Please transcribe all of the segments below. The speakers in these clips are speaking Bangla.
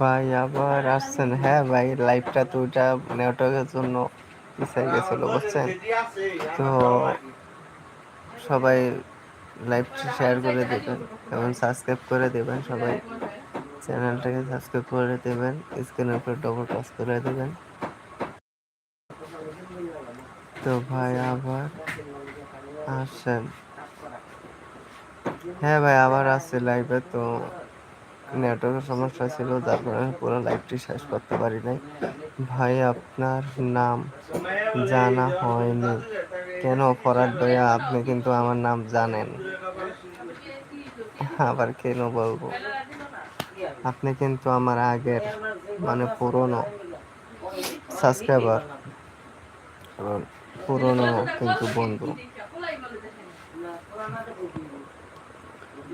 ভাই, আবার আসছেন। হ্যাঁ ভাই লাইভটা তো ওইটা নেটওয়ার্কের জন্য পিছিয়ে গেছিল, বুঝছেন? তো সবাই লাইভটা শেয়ার করে দেবেন এবং সাবস্ক্রাইব করে দেবেন সবাই। চ্যানেলটাকে সাবস্ক্রাইব করে দেবেন স্ক্রিনের উপরে ডবল টাচ করে দেবেন। তো ভাই, আবার আসেন হ্যাঁ ভাই, আবার আসছে লাইভে তো নেটওয়ার্কের সমস্যা ছিল, যার কারণে পুরো লাইভটি শেষ করতে পারি নাই। ভাই, আপনার নাম জানা হয়নি। কেন ফরাদ ভাইয়া, আপনি কিন্তু আমার নাম জানেন। আবার কেন বলব? আপনি কিন্তু আমার আগের মানে পুরনো সাবস্ক্রাইবার। পুরনো কিন্তু বন্ধু।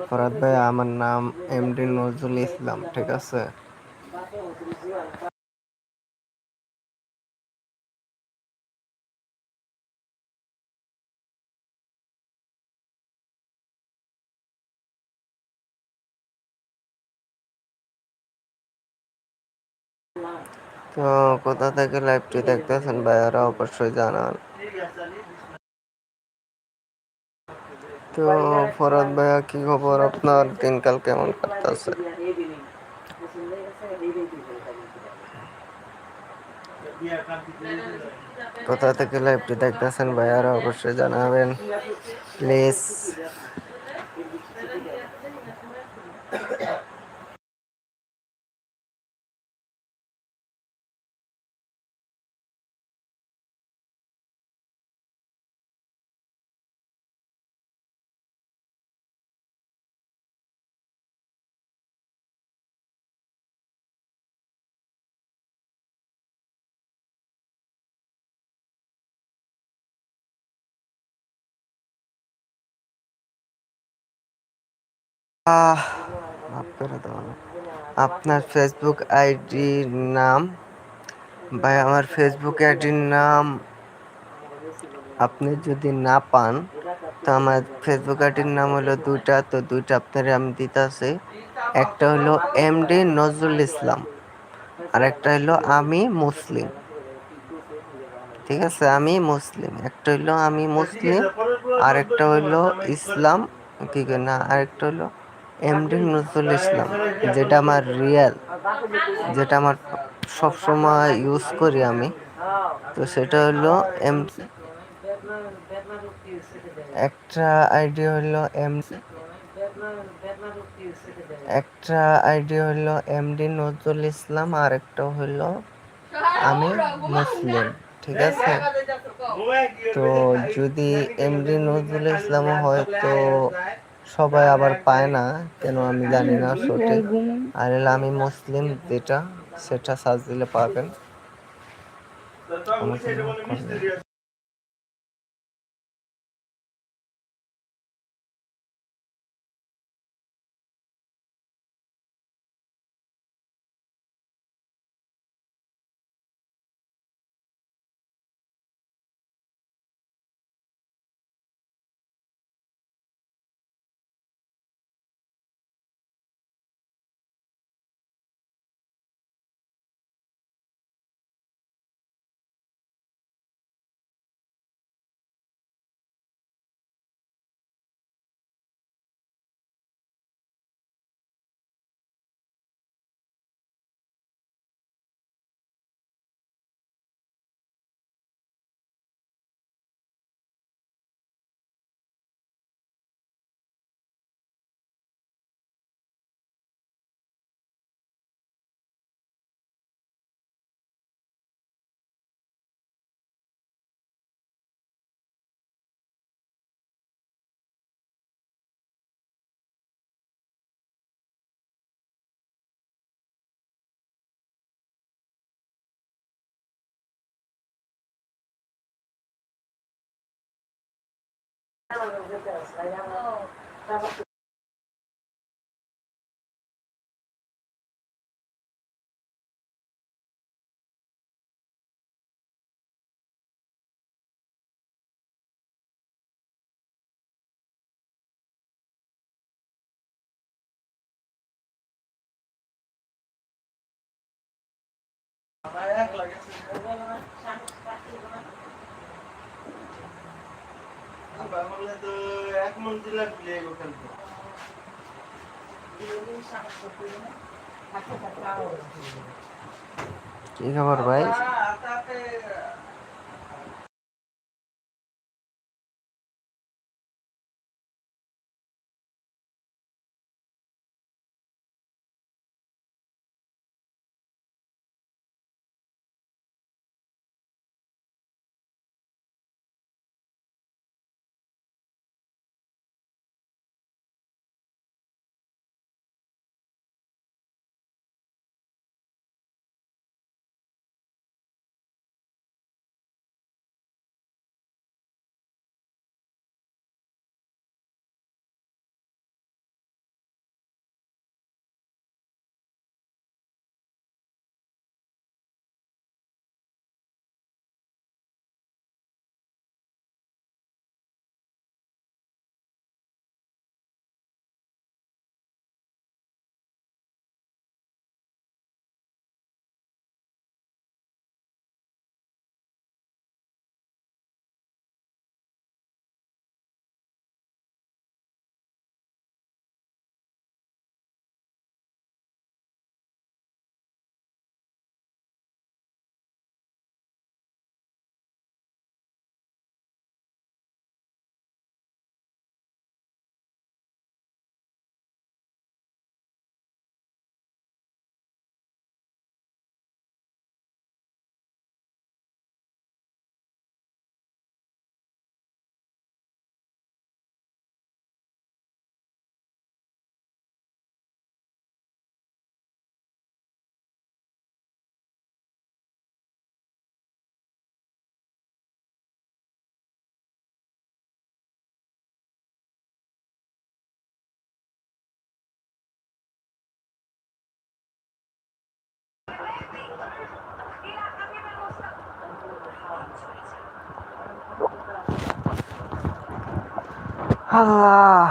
ফরাদ ভাই, আমার নাম এমডি নজরুল ইসলাম, ঠিক আছে? তো কোথা থেকে লাইভটি দেখতেছেন ভাইয়ারা অবশ্যই জানান। তো ফরাদ ভাইয়া, কি খবর আপনার? দিনকাল কেমন কাটতেছে? কোথা থেকে লাইভটি দেখতেছেন ভাইয়ারা অবশ্যই জানাবেন। প্লিজ আপনার ফেসবুক আইডির নাম, ভাই, আমার ফেসবুক আইডির নাম আপনি যদি না পান, তো আমার ফেসবুক আইডির নাম হলো দুইটা, তো দুইটা আপনার আমি দিতেছি। একটা হলো এম ডি নজরুল ইসলাম আর একটা হলো আমি মুসলিম। ঠিক আছে, আমি মুসলিম। একটা হইল আমি মুসলিম আর একটা হইল ইসলাম। কি না, আরেকটা হইল এমডি নজরুল ইসলাম, যেটা আমার রিয়েল যেটা আমার সবসময় ইউজ করি আমি। তো সেটা হলো এম, একটা আইডি হলো এম, একটা আইডি হলো এমডি নজরুল ইসলাম আর একটা হলো আমি মুসলিম, ঠিক আছে? তো যদি এমডি নজরুল ইসলাম হয়, তো সবাই আবার পায় না, কেন আমি জানি না সঠিক। আর আমি মুসলিম, যেটা, সেটা সাজ দিলে পাবেন। Oh. Kaya, knock তো এক মন দিলে প্লেগ ওখান থেকে কি খবর ভাই? আল্লাহ